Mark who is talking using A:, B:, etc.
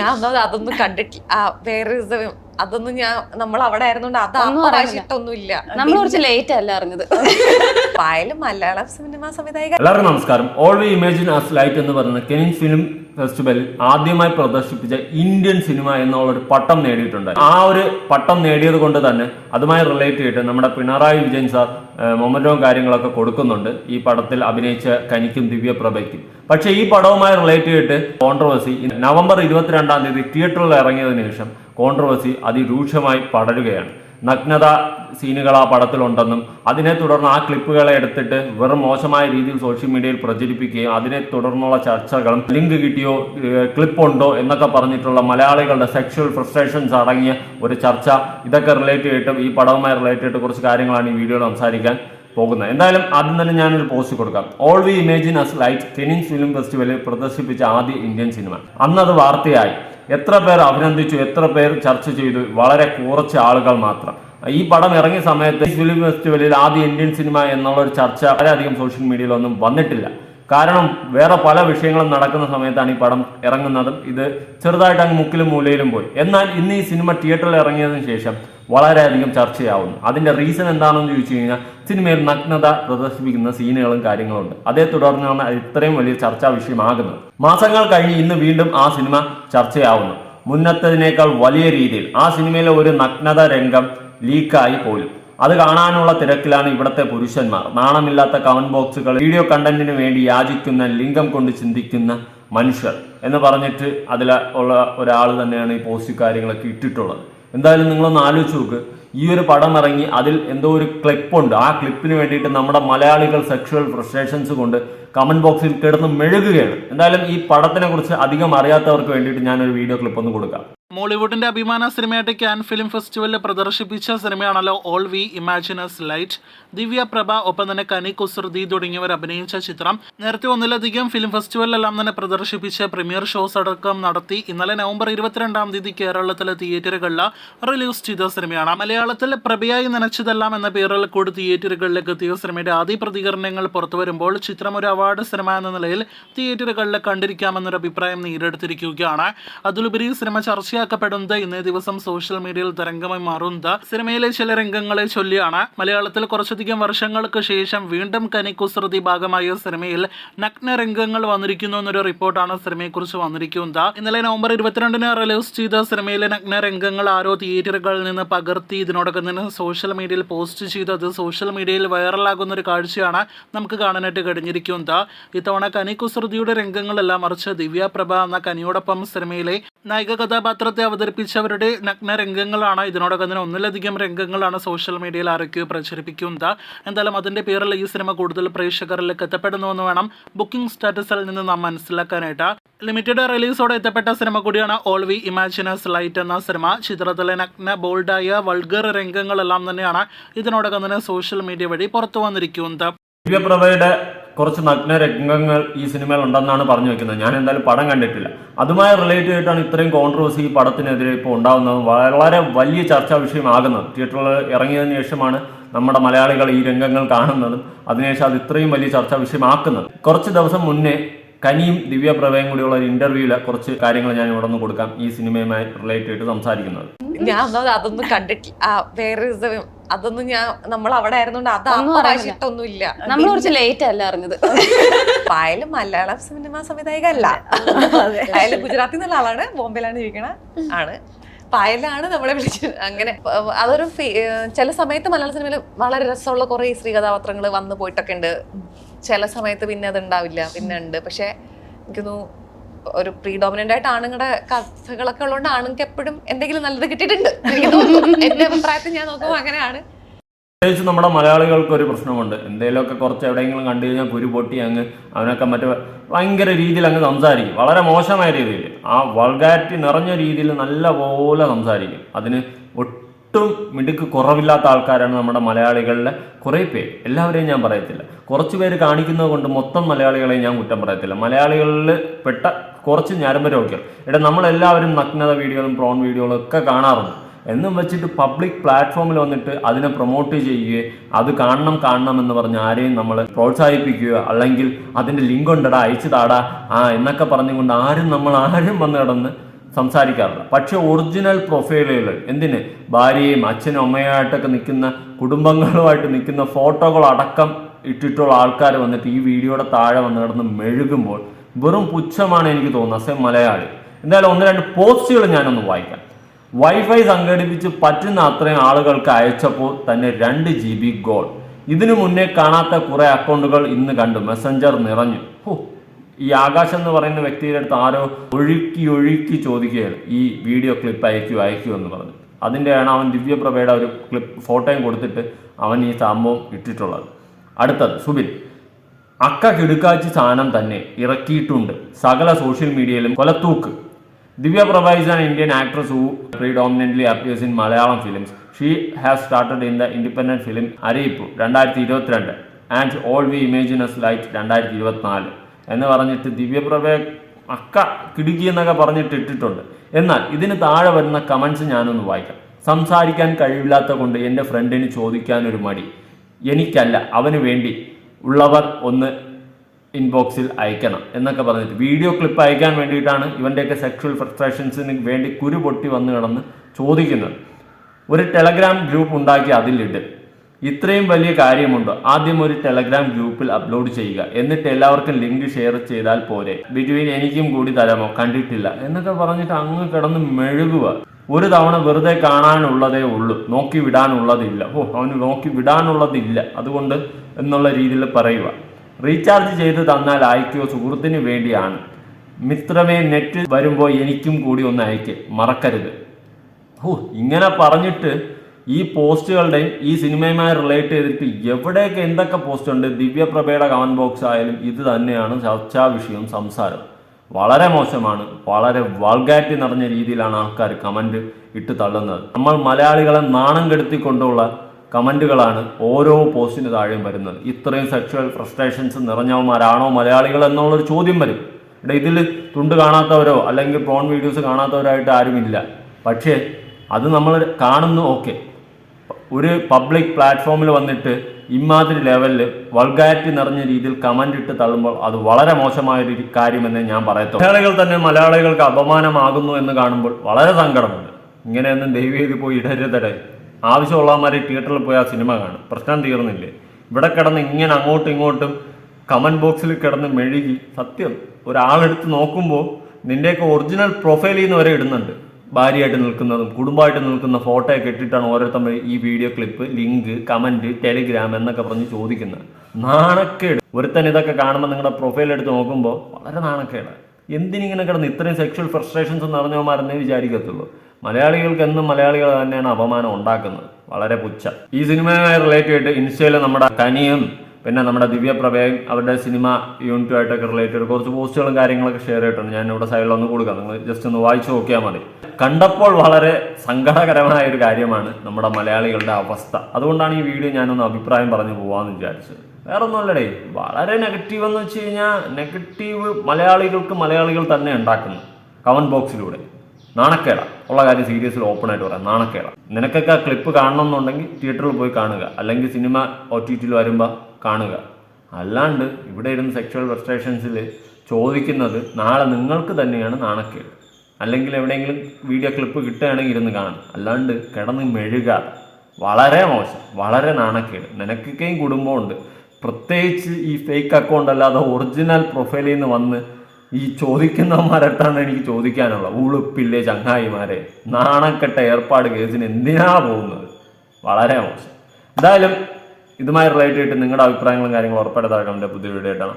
A: ഞാൻ ഒന്നാമത് അതൊന്നും കണ്ടിട്ടില്ല. വേറെ അതൊന്നും ഞാൻ നമ്മൾ അവിടെ ആയിരുന്നോണ്ട് അത്
B: ഒന്നും
A: ഇല്ല
B: നമ്മൾ കുറച്ച് ലേറ്റ് അല്ല അറിഞ്ഞത്?
A: പായലും മലയാളം സിനിമ സംവിധായക
C: എല്ലാവർക്കും നമസ്കാരം. All we imagine as light എന്ന് പറയുന്ന കെനിൻ ഫിലിം ഫെസ്റ്റിവലിൽ ആദ്യമായി പ്രദർശിപ്പിച്ച ഇന്ത്യൻ സിനിമ എന്നുള്ള ഒരു പട്ടം നേടിയിട്ടുണ്ട്. ആ ഒരു പട്ടം നേടിയത് കൊണ്ട് തന്നെ അതുമായി റിലേറ്റ് ചെയ്തിട്ട് നമ്മുടെ പിണറായി വിജയൻ സാർ മൊമെന്റവും കാര്യങ്ങളൊക്കെ കൊടുക്കുന്നുണ്ട്. ഈ പടത്തിൽ അഭിനയിച്ച കനിക്കും ദിവ്യപ്രഭയ്ക്കും. പക്ഷേ ഈ പടവുമായി റിലേറ്റ് ചെയ്തിട്ട് കോൺട്രവേഴ്സി നവംബർ ഇരുപത്തിരണ്ടാം തീയതി തിയേറ്ററിൽ ഇറങ്ങിയതിനു ശേഷം കോൺട്രവേഴ്സി അതിരൂക്ഷമായി പടരുകയാണ്. നഗ്നത സീനുകൾ ആ പടത്തിലുണ്ടെന്നും അതിനെ തുടർന്ന് ആ ക്ലിപ്പുകളെ എടുത്തിട്ട് വെറും മോശമായ രീതിയിൽ സോഷ്യൽ മീഡിയയിൽ പ്രചരിപ്പിക്കുകയും അതിനെ തുടർന്നുള്ള ചർച്ചകളും ലിങ്ക് കിട്ടിയോ ക്ലിപ്പ് ഉണ്ടോ എന്നൊക്കെ പറഞ്ഞിട്ടുള്ള മലയാളികളുടെ സെക്ഷൽ ഫ്രസ്ട്രേഷൻസ് അടങ്ങിയ ഒരു ചർച്ച. ഇതൊക്കെ റിലേറ്റ് ചെയ്തിട്ട് ഈ പടവുമായി റിലേറ്റ് ചെയ്തിട്ട് കുറച്ച് കാര്യങ്ങളാണ് ഈ വീഡിയോയിൽ സംസാരിക്കാൻ പോകുന്നത്. എന്തായാലും ആദ്യം തന്നെ ഞാനൊരു പോസ്റ്റ് കൊടുക്കാം. All we imagine as light Kenin film ഫെസ്റ്റിവലിൽ പ്രദർശിപ്പിച്ച ആദ്യ ഇന്ത്യൻ സിനിമ. അന്നത് വാർത്തയായി. എത്ര പേർ അഭിനന്ദിച്ചു എത്ര പേർ ചർച്ച ചെയ്തു വളരെ കുറച്ച് ആളുകൾ മാത്രം. ഈ പടം ഇറങ്ങിയ സമയത്ത് ഫിലിം ഫെസ്റ്റിവലിൽ ആദ്യ ഇന്ത്യൻ സിനിമ എന്നുള്ള ഒരു ചർച്ച വളരെയധികം സോഷ്യൽ മീഡിയയിലൊന്നും വന്നിട്ടില്ല. കാരണം വേറെ പല വിഷയങ്ങളും നടക്കുന്ന സമയത്താണ് ഈ പടം ഇറങ്ങുന്നതും ഇത് ചെറുതായിട്ട് അങ്ങ് മുക്കിലും മൂലയിലും പോയി. എന്നാൽ ഇന്ന് ഈ സിനിമ തിയേറ്ററിൽ ഇറങ്ങിയതിനു ശേഷം വളരെയധികം ചർച്ചയാവുന്നു. അതിന്റെ റീസൺ എന്താണെന്ന് ചോദിച്ചു കഴിഞ്ഞാൽ സിനിമയിൽ നഗ്നത പ്രദർശിപ്പിക്കുന്ന സീനുകളും കാര്യങ്ങളുണ്ട്. അതേ തുടർന്നാണ് ഇത്രയും വലിയ ചർച്ചാ വിഷയമാകുന്നത്. മാസങ്ങൾ കഴിഞ്ഞ് ഇന്ന് വീണ്ടും ആ സിനിമ ചർച്ചയാവുന്നു. മുന്നത്തതിനേക്കാൾ വലിയ രീതിയിൽ ആ സിനിമയിലെ ഒരു നഗ്നത രംഗം ലീക്കായി പോലും. അത് കാണാനുള്ള തിരക്കിലാണ് ഇവിടുത്തെ പുരുഷന്മാർ. നാണമില്ലാത്ത കമന്റ് ബോക്സുകൾ വീഡിയോ കണ്ടന്റിന് വേണ്ടി യാചിക്കുന്ന ലിംഗം കൊണ്ട് ചിന്തിക്കുന്ന മനുഷ്യർ എന്ന് പറഞ്ഞിട്ട് അതിലുള്ള ഒരാൾ തന്നെയാണ് ഈ പോസ്റ്റ് കാര്യങ്ങളൊക്കെ ഇട്ടിട്ടുള്ളത്. എന്തായാലും നിങ്ങളൊന്ന് ആലോചിച്ച് നോക്ക്. ഈ ഒരു പടം ഇറങ്ങി അതിൽ എന്തോ ഒരു ക്ലിപ്പുണ്ട് ആ ക്ലിപ്പിന് വേണ്ടിയിട്ട് നമ്മുടെ മലയാളികൾ സെക്ഷുവൽ ഫ്രസ്ട്രേഷൻസ് കൊണ്ട് കമന്റ് ബോക്സിൽ കിടന്ന് മെഴുകുകയാണ്. എന്തായാലും ഈ പടത്തിനെ കുറിച്ച് അധികം അറിയാത്തവർക്ക് വേണ്ടിയിട്ട് ഞാനൊരു വീഡിയോ ക്ലിപ്പ് ഒന്ന് കൊടുക്കാം.
D: മോളിവുഡിന്റെ അഭിമാന സിനിമയായിട്ട് ക്യാൻ ഫിലിം ഫെസ്റ്റിവലിൽ പ്രദർശിപ്പിച്ച സിനിമയാണല്ലോ all we imagine as light. Divya Prabha ഒപ്പം തന്നെ കനി കുസൃതി തുടങ്ങിയവർ അഭിനയിച്ച ചിത്രം. നേരത്തെ ഒന്നിലധികം ഫിലിം ഫെസ്റ്റിവലിലെല്ലാം തന്നെ പ്രദർശിപ്പിച്ച പ്രീമിയർ ഷോസ് അടക്കം നടത്തി. ഇന്നലെ നവംബർ ഇരുപത്തിരണ്ടാം തീയതി കേരളത്തിലെ തിയേറ്ററുകളിൽ റിലീസ് ചെയ്ത സിനിമയാണ്. മലയാളത്തിൽ പ്രഭയായി നനച്ചതെല്ലാം എന്ന പേരിൽ കൂടി തിയേറ്ററുകളിലേക്ക് എത്തിയ സിനിമയുടെ ആദ്യ പ്രതികരണങ്ങൾ പുറത്തു വരുമ്പോൾ ചിത്രം ഒരു അവാർഡ് സിനിമ എന്ന നിലയിൽ തിയേറ്ററുകളിൽ കണ്ടിരിക്കാമെന്നൊരു അഭിപ്രായം നേരിടുത്തിരിക്കുകയാണ്. അതിലുപരി സിനിമ ചർച്ചയാക്കപ്പെടുന്നത് ഇന്നേ ദിവസം സോഷ്യൽ മീഡിയയിൽ തരംഗമായി മാറുന്നത്. സിനിമയിലെ ചില രംഗങ്ങളെ ചൊല്ലിയാണ്. മലയാളത്തിൽ കുറച്ചധികം വർഷങ്ങൾക്ക് ശേഷം വീണ്ടും കനിക്കുസൃതി ഭാഗമായ സിനിമയിൽ നഗ്ന രംഗങ്ങൾ വന്നിരിക്കുന്നു എന്നൊരു റിപ്പോർട്ടാണ് സിനിമയെക്കുറിച്ച് വന്നിരിക്കുന്നത്. ഇന്നലെ നവംബർ ഇരുപത്തിരണ്ടിന് റിലീസ് ചെയ്ത സിനിമയിലെ നഗ്ന രംഗങ്ങൾ ആരോ തിയേറ്ററുകളിൽ നിന്ന് പകർത്തി ഇതിനോടൊപ്പം തന്നെ സോഷ്യൽ മീഡിയയിൽ പോസ്റ്റ് ചെയ്തത്. സോഷ്യൽ മീഡിയയിൽ വൈറലാകുന്ന ഒരു കാഴ്ചയാണ് നമുക്ക് കാണാനായിട്ട് കഴിഞ്ഞിരിക്കുന്നത്. ഇത്തവണ കനിക്കുസൃതിയുടെ രംഗങ്ങളെല്ലാം മറിച്ച് ദിവ്യ പ്രഭ എന്ന കനിയോടൊപ്പം സിനിമയിലെ നായിക കഥാപാത്രത്തെ അവതരിപ്പിച്ചവരുടെ നഗ്ന രംഗങ്ങളാണ് ഇതിനോടകം തന്നെ ഒന്നിലധികം രംഗങ്ങളാണ് സോഷ്യൽ മീഡിയയിൽ ആരൊക്കെയോ പ്രചരിപ്പിക്കുന്നത്. എന്തായാലും അതിന്റെ പേരിൽ ഈ സിനിമ കൂടുതൽ പ്രേക്ഷകരിലേക്ക് എത്തപ്പെടുന്നുവെന്ന് വേണം ബുക്കിംഗ് സ്റ്റാറ്റസിൽ നിന്ന് നാം മനസ്സിലാക്കാനായിട്ട്. ലിമിറ്റഡ് റിലീസോടെ എത്തപ്പെട്ട സിനിമ കൂടിയാണ് all we imagine as light എന്ന സിനിമ. ചിത്രത്തിലെ നഗ്ന ബോൾഡായ വൾഗർ രംഗങ്ങളെല്ലാം തന്നെയാണ് ഇതിനോടകം തന്നെ സോഷ്യൽ മീഡിയ വഴി പുറത്തു വന്നിരിക്കുന്നത്.
C: ദിവ്യപ്രഭയുടെ കുറച്ച് നഗ്ന രംഗങ്ങൾ ഈ സിനിമയിൽ ഉണ്ടെന്നാണ് പറഞ്ഞു വെക്കുന്നത്. ഞാൻ എന്തായാലും പടം കണ്ടിട്ടില്ല. അതുമായി റിലേറ്റ് ചെയ്തിട്ടാണ് ഇത്രയും കോൺട്രവേഴ്സി ഈ പടത്തിനെതിരെ ഇപ്പോൾ ഉണ്ടാകുന്നത് വളരെ വലിയ ചർച്ചാ വിഷയമാകുന്നത്. തിയേറ്ററിൽ ഇറങ്ങിയതിന് ശേഷമാണ് നമ്മുടെ മലയാളികൾ ഈ രംഗങ്ങൾ കാണുന്നതും അതിനുശേഷം അത് ഇത്രയും വലിയ ചർച്ചാ വിഷയമാക്കുന്നത്. കുറച്ച് ദിവസം മുന്നേ കനിയും ദിവ്യ ദിവ്യപ്രഭയും കൂടിയുള്ള ഒരു ഇന്റർവ്യൂവിൽ കുറച്ച് കാര്യങ്ങൾ ഞാൻ ഇവിടെ നിന്ന് കൊടുക്കാം. ഈ സിനിമയുമായി റിലേറ്റ് ചെയ്തിട്ട് സംസാരിക്കുന്നത്.
A: ഞാൻ അതൊന്നും കണ്ടിട്ടില്ല. അതൊന്നും ഞാൻ നമ്മൾ അവിടെ ആയിരുന്നോണ്ട് അത് ആ ഇല്ല
B: നമ്മൾ കുറച്ച് ലേറ്റ് അല്ല അറിഞ്ഞത്?
A: പായലും മലയാളം സിനിമ സംവിധായക അല്ല പായൽ ഗുജറാത്തിൽ നിന്നുള്ള ആളാണ് ബോംബെയിലാണ് ജീവിക്കണ ആണ്. പായലാണ് നമ്മളെ വിളിച്ചത്. അങ്ങനെ അതൊരു ചില സമയത്ത് മലയാള സിനിമയിൽ വളരെ രസമുള്ള കുറെ സ്ത്രീ കഥാപാത്രങ്ങൾ വന്നു പോയിട്ടൊക്കെ ഉണ്ട്. ചില സമയത്ത് പിന്നെ അത് ഉണ്ടാവില്ല പിന്നെ ഉണ്ട്. പക്ഷെ എനിക്കൊന്നു ഒരു പ്രീഡോമിനന്റ് ആയിട്ട് ആണുങ്ങളുടെ കഥകളൊക്കെ ഉള്ളതുകൊണ്ട് ആണുങ്ങൾക്ക് എപ്പോഴും എന്തെങ്കിലും നല്ലത് കിട്ടിയിട്ടുണ്ട്. എനിക്ക് അഭിപ്രായത്തിൽ ഞാൻ നോക്കുമ്പോൾ അങ്ങനെയാണ്.
C: പ്രത്യേകിച്ച് നമ്മുടെ മലയാളികൾക്ക് ഒരു പ്രശ്നമുണ്ട്. എന്തെങ്കിലുമൊക്കെ കുറച്ച് എവിടെയെങ്കിലും കണ്ടു കഴിഞ്ഞാൽ കുരു പൊട്ടി അങ്ങ് അവനൊക്കെ മറ്റേ ഭയങ്കര രീതിയിൽ അങ്ങ് സംസാരിക്കും. വളരെ മോശമായ രീതിയിൽ. ആ വൾഗാരിറ്റി നിറഞ്ഞ രീതിയിൽ നല്ല പോലെ സംസാരിക്കും. അതിന് ഒട്ടും മിടുക്ക് കുറവില്ലാത്ത ആൾക്കാരാണ് നമ്മുടെ മലയാളികളിലെ കുറേ പേര്. എല്ലാവരെയും ഞാൻ പറയത്തില്ല. കുറച്ച് പേര് കാണിക്കുന്നത് കൊണ്ട് മൊത്തം മലയാളികളെ ഞാൻ കുറ്റം പറയത്തില്ല. മലയാളികളിൽ പെട്ട കുറച്ച് ഞരമ്പ് രോഗികൾ ഇവിടെ നമ്മളെല്ലാവരും നഗ്നത വീഡിയോകളും പ്രോൺ വീഡിയോകളും ഒക്കെ കാണാറുണ്ട്. എന്നും വെച്ചിട്ട് പബ്ലിക് പ്ലാറ്റ്ഫോമിൽ വന്നിട്ട് അതിനെ പ്രൊമോട്ട് ചെയ്യുകയോ അത് കാണണം കാണണം എന്ന് പറഞ്ഞ് ആരെയും നമ്മൾ പ്രോത്സാഹിപ്പിക്കുകയോ അല്ലെങ്കിൽ അതിന്റെ ലിങ്ക് ഉണ്ടടാ അയച്ചു താടാ ആ എന്നൊക്കെ പറഞ്ഞുകൊണ്ട് ആരും നമ്മൾ ആരും വന്ന് കിടന്ന് സംസാരിക്കാറില്ല. പക്ഷേ ഒറിജിനൽ പ്രൊഫൈലുകൾ എന്തിന്? ഭാര്യയും അച്ഛനും അമ്മയായിട്ടൊക്കെ നിൽക്കുന്ന കുടുംബങ്ങളുമായിട്ട് നിൽക്കുന്ന ഫോട്ടോകൾ അടക്കം ഇട്ടിട്ടുള്ള ആൾക്കാർ വന്നിട്ട് ഈ വീഡിയോയുടെ താഴെ വന്ന് കിടന്ന് മെഴുകുമ്പോൾ വെറും പുച്ഛമാണ് എനിക്ക് തോന്നുന്നത് സെ മലയാളി. എന്തായാലും ഒന്ന് രണ്ട് പോസ്റ്റുകൾ ഞാനൊന്ന് വായിക്കാം. വൈഫൈ സംഘടിപ്പിച്ച് പറ്റുന്ന അത്രയും ആളുകൾക്ക് അയച്ചപ്പോൾ തന്നെ രണ്ട് ജി ബി ഗോൾ ഇതിനു മുന്നേ കാണാത്ത കുറേ അക്കൗണ്ടുകൾ ഇന്ന് കണ്ടു. മെസ്സഞ്ചർ നിറഞ്ഞു. ഹോ ഈ ആകാശ് എന്ന് പറയുന്ന വ്യക്തിയുടെ അടുത്ത് ആരോ ഒഴുക്കി ഒഴുക്കി ചോദിക്കുകയാണ്. ഈ വീഡിയോ ക്ലിപ്പ് അയക്കൂ അയക്കൂ എന്ന് പറഞ്ഞു. അതിന്റെയാണ് അവൻ ദിവ്യപ്രഭയുടെ ഒരു ക്ലിപ്പ് ഫോട്ടോയും കൊടുത്തിട്ട് അവൻ ഈ സംഭവം ഇട്ടിട്ടുള്ളത്. അടുത്തത് സുബിൻ. അക്ക കിടുക്കാച്ചി സാധനം തന്നെ ഇറക്കിയിട്ടുണ്ട്. സകല സോഷ്യൽ മീഡിയയിലും കൊലത്തൂക്ക്. Divya Prabha an Indian actress who predominantly appears in Malayalam films she has started in the independent film Ariyippu രണ്ടായിരത്തി ഇരുപത്തിരണ്ട് and all we imagine as light രണ്ടായിരത്തി ഇരുപത്തിനാല് എന്ന് പറഞ്ഞിട്ട് ദിവ്യപ്രഭയെ അക്ക കിടുക്കി എന്നൊക്കെ പറഞ്ഞിട്ട് ഇട്ടിട്ടുണ്ട്. എന്നാൽ ഇതിന് താഴെ വരുന്ന കമൻസ് ഞാനൊന്ന് വായിക്കാം. സംസാരിക്കാൻ കഴിവില്ലാത്ത കൊണ്ട് എന്റെ ഫ്രണ്ടിന് ചോദിക്കാനൊരു മടി. എനിക്കല്ല അവന് വേണ്ടി ഉള്ളവർ ഒന്ന് ഇൻബോക്സിൽ അയക്കണം എന്നൊക്കെ പറഞ്ഞിട്ട് വീഡിയോ ക്ലിപ്പ് അയക്കാൻ വേണ്ടിയിട്ടാണ് ഇവന്റെയൊക്കെ സെക്ഷൽ ഫ്രസ്ട്രേഷൻസിന് വേണ്ടി കുരു പൊട്ടി വന്ന് കിടന്ന് ചോദിക്കുന്നത്. ഒരു ടെലഗ്രാം ഗ്രൂപ്പ് ഉണ്ടാക്കി അതിലിട്ട്. ഇത്രയും വലിയ കാര്യമുണ്ട്? ആദ്യം ഒരു ടെലഗ്രാം ഗ്രൂപ്പിൽ അപ്ലോഡ് ചെയ്യുക. എന്നിട്ട് എല്ലാവർക്കും ലിങ്ക് ഷെയർ ചെയ്താൽ പോരെ. ബിറ്റ്വീൻ എനിക്കും കൂടി തരാമോ? കണ്ടിട്ടില്ല. എന്നൊക്കെ പറഞ്ഞിട്ട് അങ്ങ് കിടന്ന് മെഴുകുക. ഒരു തവണ വെറുതെ കാണാനുള്ളതേ ഉള്ളൂ. നോക്കി വിടാനുള്ളതില്ല. ഓ അവന് നോക്കി വിടാനുള്ളതില്ല. അതുകൊണ്ട് എന്നുള്ള രീതിയിൽ പറയുക. റീചാർജ് ചെയ്ത് തന്നാൽ അയക്കുകയോ സുഹൃത്തിന് വേണ്ടിയാണ്. മിത്രമേ നെറ്റ് വരുമ്പോൾ എനിക്കും കൂടി ഒന്ന് അയക്ക്. മറക്കരുത്. ഓ ഇങ്ങനെ പറഞ്ഞിട്ട് ഈ പോസ്റ്റുകളുടെയും ഈ സിനിമയുമായി റിലേറ്റ് ചെയ്തിട്ട് എവിടെയൊക്കെ എന്തൊക്കെ പോസ്റ്റ് ഉണ്ട് ദിവ്യപ്രഭയുടെ കമന്റ് ബോക്സ് ആയാലും ഇത് തന്നെയാണ് ചർച്ചാ വിഷയവും സംസാരം. വളരെ മോശമാണ്. വളരെ വൾഗാറ്റി നിറഞ്ഞ രീതിയിലാണ് ആൾക്കാർ കമന്റ് ഇട്ട് തള്ളുന്നത്. നമ്മൾ മലയാളികളെ നാണം കെടുത്തിക്കൊണ്ടുള്ള കമന്റുകളാണ് ഓരോ പോസ്റ്റിന് താഴെയും വരുന്നത്. ഇത്രയും സെക്ഷുവൽ ഫ്രസ്ട്രേഷൻസ് നിറഞ്ഞവന്മാരാണോ മലയാളികൾ എന്നുള്ളൊരു ചോദ്യം വരും. ഇവിടെ ഇതിൽ തുണ്ട് കാണാത്തവരോ അല്ലെങ്കിൽ ഫോൺ വീഡിയോസ് കാണാത്തവരായിട്ട് ആരുമില്ല. പക്ഷേ അത് നമ്മൾ കാണുന്നു ഓക്കെ ഒരു പബ്ലിക് പ്ലാറ്റ്ഫോമിൽ വന്നിട്ട് ഇമാതിരി ലെവലിൽ വൾഗാരിറ്റി നിറഞ്ഞ രീതിയിൽ കമന്റ് ഇട്ട് തള്ളുമ്പോൾ അത് വളരെ മോശമായ ഒരു കാര്യമെന്ന് ഞാൻ പറയത്തു മലയാളികൾ തന്നെ മലയാളികൾക്ക് അപമാനമാകുന്നു എന്ന് കാണുമ്പോൾ വളരെ സങ്കടമുണ്ട്. ഇങ്ങനെയൊന്നും ദൈവീതി പോയി ഇടരുതടേ. ആവശ്യമുള്ളമാരെ തിയേറ്ററിൽ പോയി ആ സിനിമ കാണും. പ്രശ്നം തീർന്നില്ലേ? ഇവിടെ കിടന്ന് ഇങ്ങനെ അങ്ങോട്ടും ഇങ്ങോട്ടും കമന്റ് ബോക്സിൽ കിടന്ന് മെഴുകി സത്യം ഒരാളെടുത്ത് നോക്കുമ്പോൾ നിന്റെയൊക്കെ ഒറിജിനൽ പ്രൊഫൈലിൽ നിന്ന് വരെ ഇടുന്നുണ്ട്. ഭാര്യയായിട്ട് നിൽക്കുന്നതും കുടുംബമായിട്ട് നിൽക്കുന്ന ഫോട്ടോ ഒക്കെ ഇട്ടിട്ടാണ് ഓരോരുത്തർ ഈ video clip link comment Telegram എന്നൊക്കെ പറഞ്ഞ് ചോദിക്കുന്നത്. നാണക്കേട്. ഒരുത്തൻ ഇതൊക്കെ കാണുമ്പോൾ നിങ്ങളുടെ പ്രൊഫൈൽ എടുത്ത് നോക്കുമ്പോൾ വളരെ നാണക്കേട്. എന്തിനിങ്ങനെ കിടന്ന് ഇത്രയും സെക്ഷൽ ഫ്രസ്ട്രേഷൻസ് നിറഞ്ഞവന്മാരെന്നേ വിചാരിക്കത്തുള്ളൂ. മലയാളികൾക്ക് എന്നും മലയാളികൾ തന്നെയാണ് അപമാനം ഉണ്ടാക്കുന്നത്. വളരെ പുച്ഛ. ഈ സിനിമയുമായി റിലേറ്റ് ചെയ്തിട്ട് ഇൻസ്റ്റയിൽ നമ്മുടെ കനിയും പിന്നെ നമ്മുടെ ദിവ്യപ്രഭയും അവരുടെ സിനിമ യൂണിറ്റുമായിട്ടൊക്കെ റിലേറ്റഡ് കുറച്ച് പോസ്റ്റുകളും കാര്യങ്ങളൊക്കെ ഷെയർ ചെയ്തിട്ടുണ്ട്. ഞാൻ ഇവിടെ സൈഡിൽ ഒന്ന് കൊടുക്കാം. നിങ്ങൾ ജസ്റ്റ് ഒന്ന് വായിച്ചു നോക്കിയാൽ മതി. കണ്ടപ്പോൾ വളരെ സങ്കടകരമായ ഒരു കാര്യമാണ് നമ്മുടെ മലയാളികളുടെ അവസ്ഥ. അതുകൊണ്ടാണ് ഈ വീഡിയോ ഞാനൊന്ന് അഭിപ്രായം പറഞ്ഞു പോവാന്ന് വിചാരിച്ചത്. വേറെ ഒന്നുമല്ലടേ വളരെ നെഗറ്റീവ് എന്ന് വെച്ച് കഴിഞ്ഞാൽ നെഗറ്റീവ് മലയാളികൾക്ക് മലയാളികൾ തന്നെ ഉണ്ടാക്കുന്നു. കമന്റ് ബോക്സിലൂടെ നാണക്കേട. ഉള്ള കാര്യം സീരിയസിൽ ഓപ്പൺ ആയിട്ട് പറയാം. നാണക്കേട. നിനക്കൊക്കെ ആ ക്ലിപ്പ് കാണണമെന്നുണ്ടെങ്കിൽ തിയേറ്ററിൽ പോയി കാണുക. അല്ലെങ്കിൽ സിനിമ ഒ ടി ടിയിൽ വരുമ്പോൾ കാണുക. അല്ലാണ്ട് ഇവിടെ ഇരുന്ന് സെക്ഷൽ ഫ്രസ്ട്രേഷൻസിൽ ചോദിക്കുന്നത് നാളെ നിങ്ങൾക്ക് തന്നെയാണ് നാണക്കേട്. അല്ലെങ്കിൽ എവിടെയെങ്കിലും വീഡിയോ ക്ലിപ്പ് കിട്ടുകയാണെങ്കിൽ ഇരുന്ന് കാണും അല്ലാണ്ട് കിടന്ന് മെഴുക വളരെ മോശം. വളരെ നാണക്കേട്. നിനക്കൊക്കെയും കുടുംബമുണ്ട്. പ്രത്യേകിച്ച് ഈ ഫേക്ക് അക്കൗണ്ട് അല്ലാതെ ഒറിജിനൽ പ്രൊഫൈലിൽ നിന്ന് വന്ന് ഈ ചോദിക്കുന്നവന്മാരടുത്താണ് എനിക്ക് ചോദിക്കാനുള്ളത്. ഉളുപ്പില്ലേ ചങ്ങായിമാരെ? നാണക്കെട്ട ഏർപ്പാട് കേസിന് എന്തിനാ പോകുന്നത്? വളരെ മോശം. എന്തായാലും ഇതുമായി റിലേറ്റ് ചെയ്തിട്ട് നിങ്ങളുടെ അഭിപ്രായങ്ങളും കാര്യങ്ങളും ഉറപ്പായിട്ട് താഴെ കമന്റ് പുതിയ വീഡിയോ ആയിട്ടാണ്